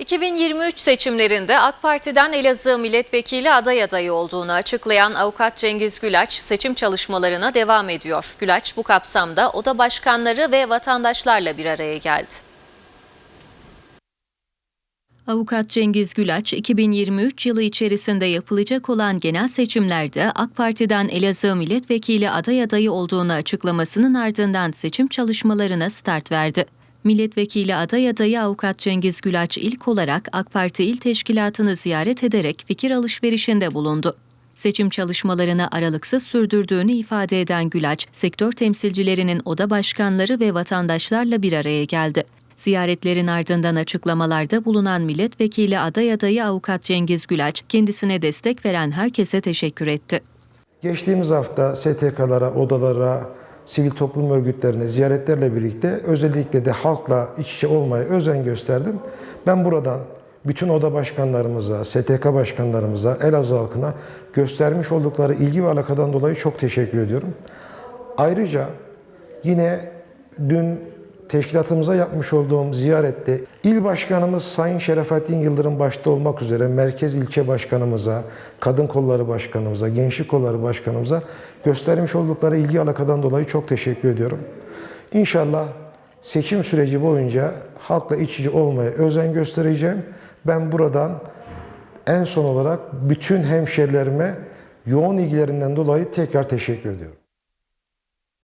2023 seçimlerinde AK Parti'den Elazığ milletvekili aday adayı olduğunu açıklayan avukat Cengiz Gülaç seçim çalışmalarına devam ediyor. Gülaç bu kapsamda oda başkanları ve vatandaşlarla bir araya geldi. Avukat Cengiz Gülaç, 2023 yılı içerisinde yapılacak olan genel seçimlerde AK Parti'den Elazığ milletvekili aday adayı olduğunu açıklamasının ardından seçim çalışmalarına start verdi. Milletvekili aday adayı Avukat Cengiz Gülaç ilk olarak AK Parti İl Teşkilatı'nı ziyaret ederek fikir alışverişinde bulundu. Seçim çalışmalarını aralıksız sürdürdüğünü ifade eden Gülaç, sektör temsilcilerinin oda başkanları ve vatandaşlarla bir araya geldi. Ziyaretlerin ardından açıklamalarda bulunan milletvekili aday adayı Avukat Cengiz Gülaç, kendisine destek veren herkese teşekkür etti. Geçtiğimiz hafta STK'lara, odalara, sivil toplum örgütlerine ziyaretlerle birlikte özellikle de halkla iç içe olmaya özen gösterdim. Ben buradan bütün oda başkanlarımıza, STK başkanlarımıza, Elazığ halkına göstermiş oldukları ilgi ve alakadan dolayı çok teşekkür ediyorum. Ayrıca yine dün teşkilatımıza yapmış olduğum ziyarette il başkanımız Sayın Şerefettin Yıldırım başta olmak üzere merkez ilçe başkanımıza, kadın kolları başkanımıza, gençlik kolları başkanımıza göstermiş oldukları ilgi alakadan dolayı çok teşekkür ediyorum. İnşallah seçim süreci boyunca halkla iç içe olmaya özen göstereceğim. Ben buradan en son olarak bütün hemşerilerime yoğun ilgilerinden dolayı tekrar teşekkür ediyorum.